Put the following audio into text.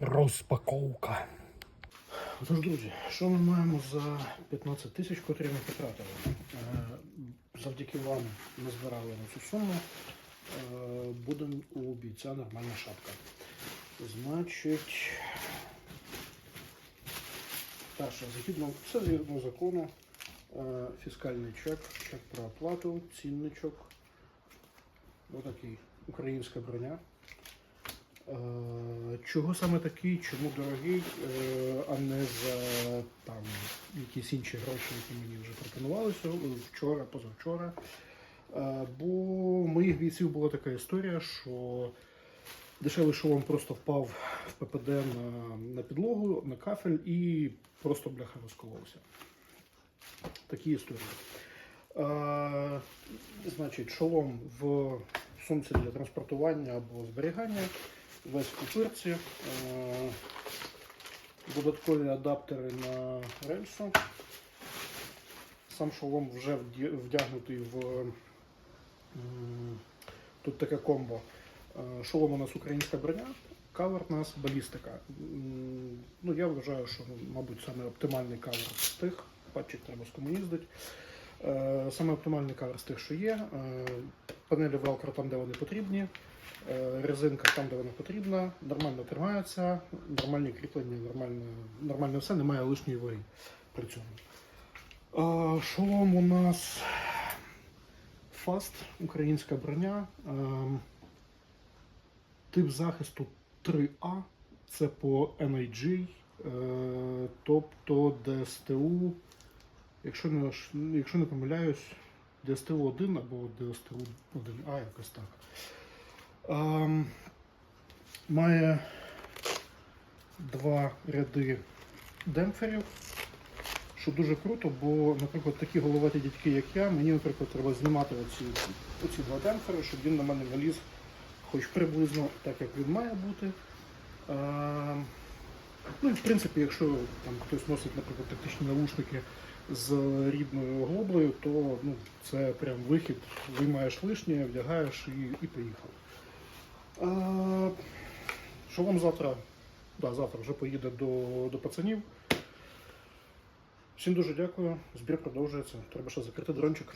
Розпаковка. Тож, друзі, що ми маємо за 15 тисяч, котрі ми потратили? Е, Завдяки вам ми збирали на цю суму. Е, Буде у бійця нормальна шапка. Значить, перше, згідно, все згідно закону, фіскальний чек, чек про оплату, цінничок. Отакий українська броня. Е, Чого саме такий, чому дорогий, е, а не за там якісь інші гроші, які мені вже пропонували сьогодні, вчора, позавчора. Е, Бо в моїх бійців була така історія, що дешевий шолом просто впав в ППД на, на підлогу, на кафель і просто бляха розколовся. Такі історії. Значить, шолом в сумці для транспортування або зберігання, весь в купирці, додаткові адаптери на рельсу. Сам шолом вже вдягнутий в тут таке комбо. Шолом у нас українська броня, кавер у нас балістика. Ну, я вважаю, що, мабуть, саме оптимальний кавер з тих. Патчик треба з кому їздить. Е, Саме оптимальний кавер з тих, що є. Е, Панелі велкро там, де вони потрібні. Е, Резинка там, де вона потрібна, нормально тримається, нормальні кріплення, нормальне, нормальне все, немає лишньої ваги при цьому. Шолом у нас Фаст, українська броня. Тип захисту 3А. Це по NIG, тобто ДСТУ. Якщо не, якщо не помиляюсь, ДСТУ 1 або ДСТУ 1А, якось так. Ем, має два ряди демпферів, що дуже круто, бо, наприклад, такі головаті дядьки, як я, мені, наприклад, треба знімати оці, оці два демпфери, щоб він на мене наліз хоч приблизно так, як він має бути. Ем, ну в принципі, якщо там хтось носить, наприклад, тактичні наушники з рідною оглоблею, то ну, це прям вихід, виймаєш лишнє, вдягаєш і, і поїхав. Е, що вам завтра? Да, завтра вже поїде до, до пацанів. Всім дуже дякую. Збір продовжується. Треба ще закрити дрончик.